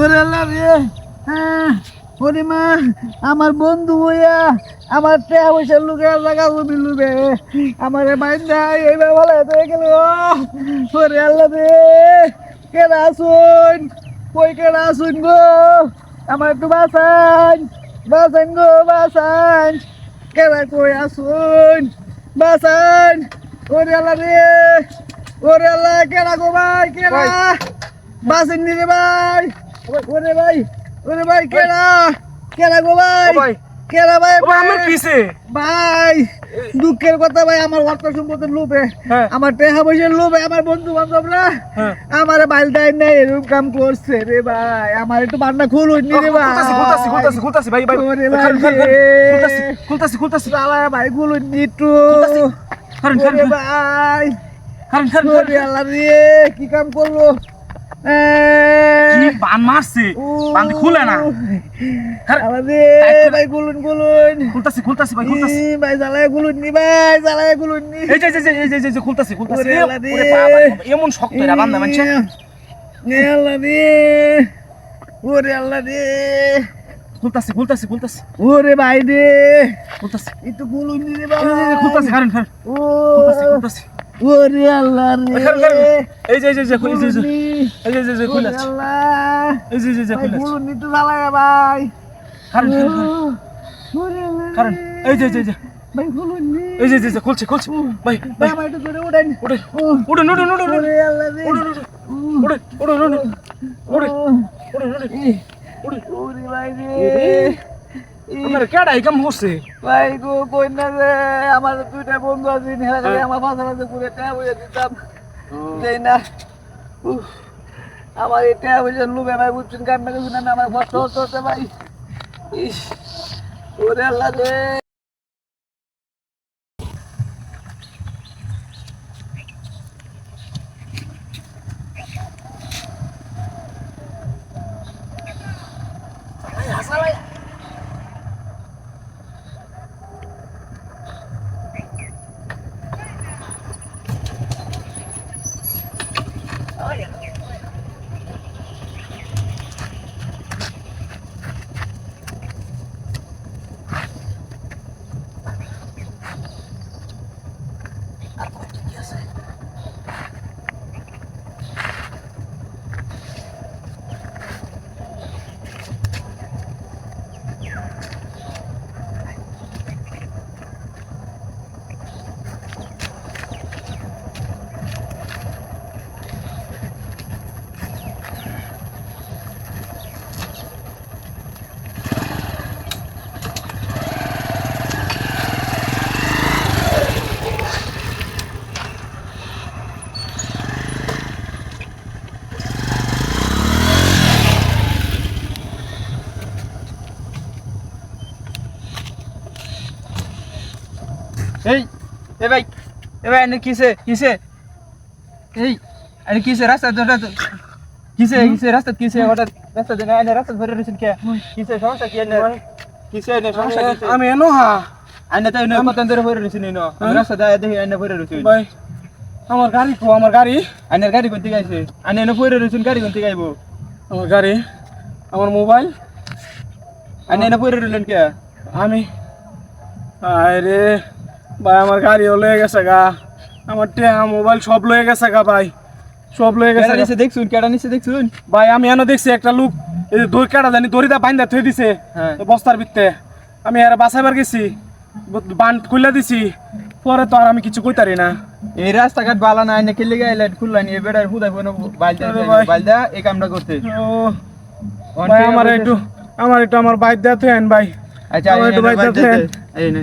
ওরে আল্লাহ রে। হ্যাঁ ওরে মা আমার বন্ধু হইয়া আমার টেয়া পয়সা লুকে জায়গা জমি লুবে। আমার মাইন্দা এইবার ভালো হয়ে গেল। ওরে আল্লাহ রে কেডা আসুন কই কেডা আসুন গো? আমার একটু বাসান বাসান গো বাসান কেডা কই আসুন বাসান ওরে আল্লাহ রে ওরে আল্লাহ কেডা গো ভাই কেডা? বাসেন রে ভাই। ওরে ভাই ওরে ভাই কেডা কেডা গো ভাই? ও ভাই। আমার কিসে ভাই দুঃখের কথা ভাই আমার অর্থ সম্পদের লোভে। হ্যাঁ। আমার টেহা পয়সার লোভে আমার বন্ধু বান্ধবরা হ্যাঁ। আমার বাইল দেয় নাই এরকম কাম করছে রে ভাই। আমার একটু বান্না খুলুন নি রে ভাই। খুলতাছি খুলতাছি খুলতাছি ভাই ভাই। ওরে ভাই। খুলতাছি খুলতাছি খুলতাছি। শালা ভাই খুলুন নি একটু। ভাই। খারেন, খারেন, আল্লাহ রে কি কাম করল? এ, মারছে? ও, খুলে না। খারেন। আল্লাহ রে টাইট করে- ভাই গুলুন গুলুন। খুলতাছি খুলতাছি ভাই খুলতাছি। ভাই জ্বালায় গুলুন নি ভাই জ্বালায় গুলুন নি। এই যে এই যে এই যে, এই যে খুলতাছি খুলতাছি। ওরে আল্লাহ রে। ওরে বাবা রে বাবা, এমন শক্ত এরা বান্দা মানছে আল্লাহ রে ওরে আল্লাহ রে খুলতাছি খুলতাছি খুলতাছি। ওরে ভাই রে খুলতাছি। গুলুন নি রে এই যে, এই যে, ভাই খুলতাছি খারেন ও। খুলতাছি খুলতাছি। ওরে আল্লাহ রে। এই যে এই যে এই যে এই যে, এই যে খুলে আছে। এই যে এই যে, খুলে আছে। গুলুন নি জ্বালায় ভাই খারেন রে। এই যে এই যে ভাই গুলুন নি এই যে এই যে, খুলছে ভাই ভাই ভাই ধরে আল্লাহ রে ভাই রে আপনার কেডা কাম করছে ভাই গো কইনা রে আমার দুইটা বন্ধু আছে হেলা করে আমার পাশে পাশে ঘুরে টাকা বুঝে দিতাম। দেই না। আমার এটা বুঝে লুবে ভাই বুঝছেন কান্না কিছু না আমার কষ্ট হচ্ছে হচ্ছে ভাই। ইস ওরে আল্লাহ রে। Oh, yeah. এই এ ভাই এ ভাই এনে কিসে কিসে? এই এনে কিসে রাস্তা ধরে কিসে কিসে রাস্তা কিসে? হঠাৎ রাস্তা দেনা এনে রাস্তা ধরে রয়েছেন কে? কিসে সমস্যা কি এনে? কিসে এনে সমস্যা কিসে? আমি এনো হা এনে তাই নয় কত ধরে ধরে রয়েছেন এনে। রাস্তা দেয় দেখি এনে ধরে রয়েছেন। ভাই আমার গাড়ি কো আমার গাড়ি। এনে গাড়ি কোন দিকে আইছে এনে ধরে রয়েছেন গাড়ি কোন দিকে আইবো আমার গাড়ি আমার মোবাইল। এনে এনে ধরে রইলেন কে? আমি আরে ভাই আমার গাড়িও লয়ে গেছে গা। আমার টেহা মোবাইল সব লয়ে গেছে গা ভাই। সব লয়ে গেছে কেডা। নিছে দেখছুন কেডা নিছে দেখছুন? ভাই আমি এনে দেখছি একটা লোক এই দড়ি কাটা জানি দড়িটা বাইন্দা থই দিছে হ্যাঁ। বস্তার ভিতরে। আমি আর বাসাইবার গেছি বান খুলে দিছি পরে তো আর আমি কিছু কইতারি না। এই রাস্তাঘাট বালা নাই না খেলে গেলে খুললা নিয়ে বেড়ার হুদাই বনো বাইলদা বাইলদা এই কামটা করতে। ও ভাই আমার একটু আমার একটু আমার বাইক দেওয়া তো ভাই। আচ্ছা আমার একটু নে, বাইক বাইর দেন। এই নে।